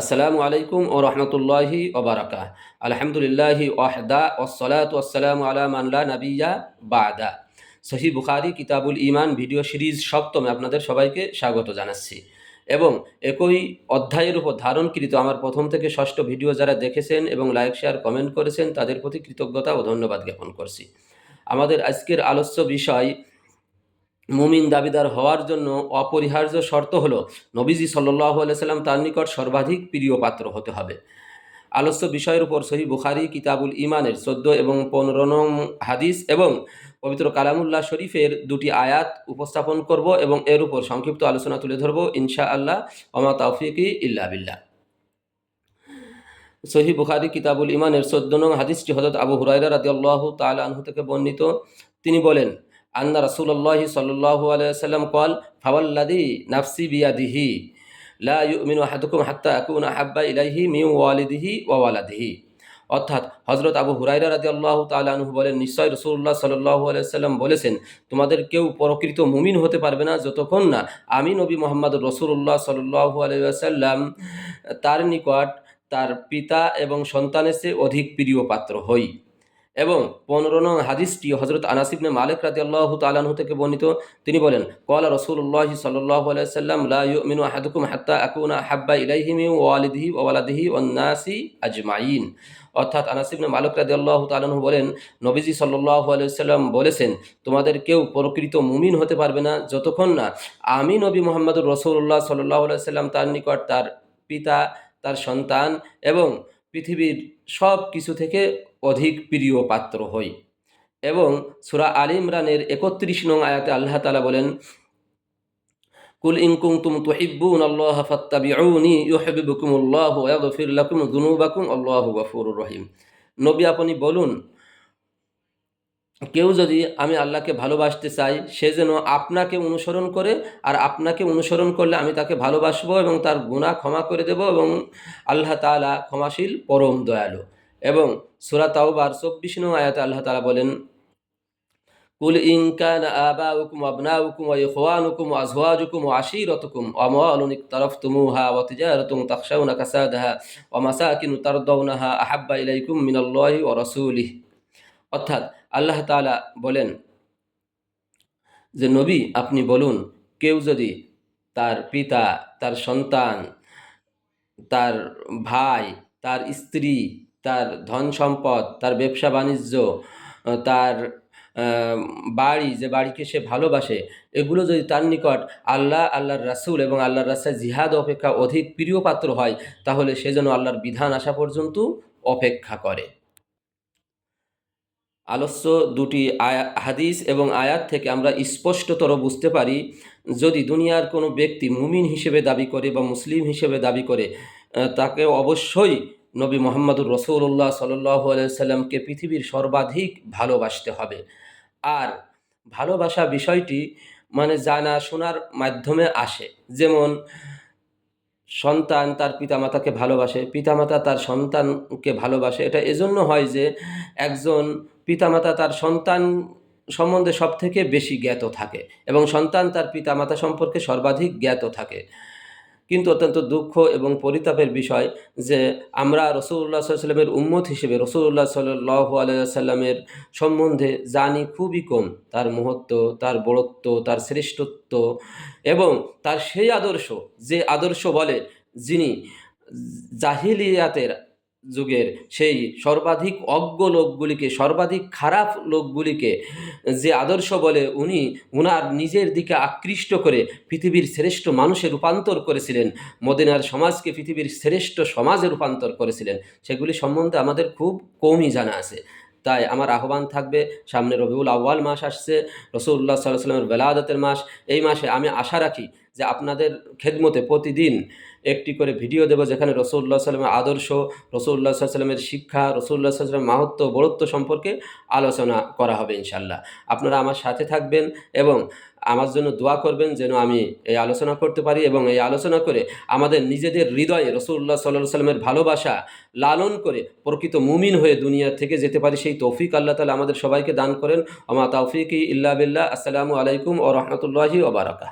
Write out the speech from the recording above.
আসসালামু আলাইকুম ও রহমতুল্লাহি ওবারাকা আলহামদুলিল্লাহি ওয়াহদা ওসলাত ওসালাম আলা নাবিয়া বাদা। সহি বুখারি, কিতাবুল ইমান ভিডিও সিরিজ সপ্তমে আপনাদের সবাইকে স্বাগত জানাচ্ছি। এবং একই অধ্যায়ের উপর ধারণকৃত আমার প্রথম থেকে ষষ্ঠ ভিডিও যারা দেখেছেন এবং লাইক, শেয়ার, কমেন্ট করেছেন, তাদের প্রতি কৃতজ্ঞতা ও ধন্যবাদ জ্ঞাপন করছি। আমাদের আজকের আলোচ্য বিষয় মুমিন দাবিদার হওয়ার জন্য অপরিহার্য শর্ত হল, নবীজি সাল্লাহ সাল্লাম তার নিকট সর্বাধিক প্রিয় পাত্র হতে হবে। আলোচ্য বিষয়ের উপর সহি বুখারি, কিতাবুল ইমানের চোদ্দ এবং পনেরো নং হাদিস এবং পবিত্র কালামুল্লাহ শরীফের দুটি আয়াত উপস্থাপন করব এবং এর উপর সংক্ষিপ্ত আলোচনা তুলে ধরব ইনশা আল্লাহ ওমা তাওফিকি ইল্লা বিল্লাহ। সহি বুখারি, কিতাবুল ইমানের চোদ্দ নং হাদিসটি হজরত আবু হুরাইরা রাদি আল্লাহ তাল আনহু থেকে বর্ণিত। তিনি বলেন আন্না রাসুল্লাহ সাল্লাহ আলাইসাল্লাম কল ফাওয়াল্লাদি নাফসি বিয়াদিহি, লা ইউমিনু হাত্তা আকুনা হাব্বা ইলাইহি মিউ ওয়ালিদিহি ওয়ালাদিহি। অর্থাৎ হজরত আবু হুরাইরা রাজি আল্লাহ তালু বলেন, নিশ্চয় রসুল্লাহ সাল্লাহ আলাইসাল্লাম বলেছেন, তোমাদের কেউ প্রকৃত মুমিন হতে পারবে না যতক্ষণ না আমি নবী মোহাম্মদ রসুল্লাহ সাল্লাহ আলাইসাল্লাম তার নিকট তার পিতা এবং সন্তানের চেয়ে অধিক প্রিয় পাত্র হই। এবং পনেরো নং হাদিসটি হজরত আনাসিবনে মালিক রাজি আল্লাহ তালাহু থেকে বর্ণিত। তিনি বলেন কলা রসুল্লাহ সাল্লাহ আলাইসাল্লাম হাত্তা আকুনা হাব্বা ইলাইহিমি ওয়ালিদিহি ওয়ালাদিহি ওয়ান্নাসি আজমাইন। অর্থাৎ আনাসিবনে মালিক রাজি আল্লাহ তালাহু বলেন, নবীজি সাল্লাহ আলাইসাল্লাম বলেছেন, তোমাদের কেউ প্রকৃত মুমিন হতে পারবে না, যতক্ষণ না আমি নবী মোহাম্মদুর রসুল্লাহ সাল্লাহ আলাইসাল্লাম তার নিকট তার পিতা, তার সন্তান এবং পৃথিবীর সব কিছু থেকে অধিক প্রিয় পাত্র হই। এবং সুরা আল ইমরানের একত্রিশ নং আয়াতে আল্লাহ তালা বলেন, কুল ইনকুম তুম তুহিব্বুন আল্লাহ ফাত্তাবিউনি ইউহিব্বুকুমুল্লাহ ওয়া ইয়াগফির লাকুম যুনুবাকুম আল্লাহু গফুরুর রহিম। নবী আপনি বলুন, কেউ যদি আমি আল্লাহকে ভালোবাসতে চাই, সে যেন আপনাকে অনুসরণ করে, আর আপনাকে অনুসরণ করলে আমি তাকে ভালোবাসবো এবং তার গুণা ক্ষমা করে দেব এবং আল্লাহ তালা ক্ষমাশীল পরম দয়ালু। এবং সুরা তাওবার চব্বিশ নং আয়াতে আল্লাহ তালা বলেন, কুল ইনকান আবাউকুম আবনাউকুম ওয়া ইখওয়ানুকুম ওয়া আজওয়াজুকুম ওয়া আশীরাতুকুম ওয়া আমওয়ালুন ইকতারাফতুমুহা ওয়া তিজারাতুন তাখশাউনা কাসাদাহা ওয়া মাসাকিন তারদাউনাহা আহাব্বা ইলাইকুম মিনাল্লাহি ওয়া রাসূলিহি। অর্থাৎ আল্লাহ তাআলা বলেন যে, নবী, আপনি বলুন, কেউ যদি তার পিতা, তার সন্তান, তার ভাই, তার স্ত্রী তার ধন সম্পদ, তার ব্যবসা বাণিজ্য তার বাড়ি, যে বাড়িকে সে ভালোবাসে, এগুলো যদি তার নিকট আল্লাহ, আল্লাহর রাসুল এবং আল্লাহর রাস্তায় জিহাদ অপেক্ষা অধিক প্রিয় পাত্র হয়, তাহলে সে যেন আল্লাহর বিধান আসা পর্যন্ত অপেক্ষা করে। আলস্য দুটি আয়া, হাদিস এবং আয়াত থেকে আমরা স্পষ্টতর বুঝতে পারি, যদি দুনিয়ার কোনো ব্যক্তি মুমিন হিসেবে দাবি করে বা মুসলিম হিসেবে দাবি করে তাকে অবশ্যই নবী মোহাম্মদুর রসুল্লাহ সাল্লাহ সাল্লামকে পৃথিবীর সর্বাধিক ভালোবাসতে হবে। আর ভালোবাসা বিষয়টি মানে জানা শোনার মাধ্যমে আসে। যেমন, সন্তান তার পিতামাতাকে ভালোবাসে, পিতামাতা তার সন্তানকে ভালোবাসে। এটা এজন্য হয় যে, একজন পিতামাতা তার সন্তান সম্বন্ধে সব থেকে বেশি জ্ঞাত থাকে এবং সন্তান তার পিতামাতা সম্পর্কে সর্বাধিক জ্ঞাত থাকে। কিন্তু অত্যন্ত দুঃখ এবং পরিতাপের বিষয় যে আমরা রসুল্লাহ সাল্লামের উম্মত হিসেবে রসুল্লাহ সাল্লাহ সম্বন্ধে জানি খুবই কম। তার মহত্ব, তার বড়ত্ব, তার শ্রেষ্ঠত্ব এবং তার সেই আদর্শ, যে আদর্শ বলে যিনি জাহিলিয়াতের যুগের সেই সর্বাধিক অজ্ঞ লোকগুলিকে, সর্বাধিক খারাপ লোকগুলিকে যে আদর্শ বলে উনি উনার নিজের দিকে আকৃষ্ট করে পৃথিবীর শ্রেষ্ঠ মানুষে রূপান্তর করেছিলেন, মদিনার সমাজকে পৃথিবীর শ্রেষ্ঠ সমাজে রূপান্তর করেছিলেন, সেগুলি সম্বন্ধে আমাদের খুব কমই জানা আছে। তাই আমার আহ্বান থাকবে, সামনে রবিউল আউ্য়াল মাস আসছে, রসুল্লাহ সাল্লাহ সাল্লামের বেলাদতের মাস, এই মাসে আমি আশা রাখি যে আপনাদের খেদমতে প্রতিদিন একটি করে ভিডিও দেবো যেখানে রসুল্লাহ সাল্লামের আদর্শ রসুল্লাহ সাল্লামের শিক্ষা রসুল্লাহ সাল্লামের মাহাত্ম বড়ত্ব সম্পর্কে আলোচনা করা হবে ইনশাল্লাহ আপনারা আমার সাথে থাকবেন এবং আমার জন্য দোয়া করবেন যেন আমি এই আলোচনা করতে পারি এবং এই আলোচনা করে আমাদের নিজেদের হৃদয়ে রসুল্লাহ সাল্লাহ সাল্লামের ভালোবাসা লালন করে প্রকৃত মুমিন হয়ে দুনিয়া থেকে যেতে পারি, সেই তৌফিক আল্লাহ তালা আমাদের সবাইকে দান করেন। আমা তৌফিক ইল্লা বিল্লাহ। আসসালামু আলাইকুম ও রহমতুল্লাহি ওবারাকা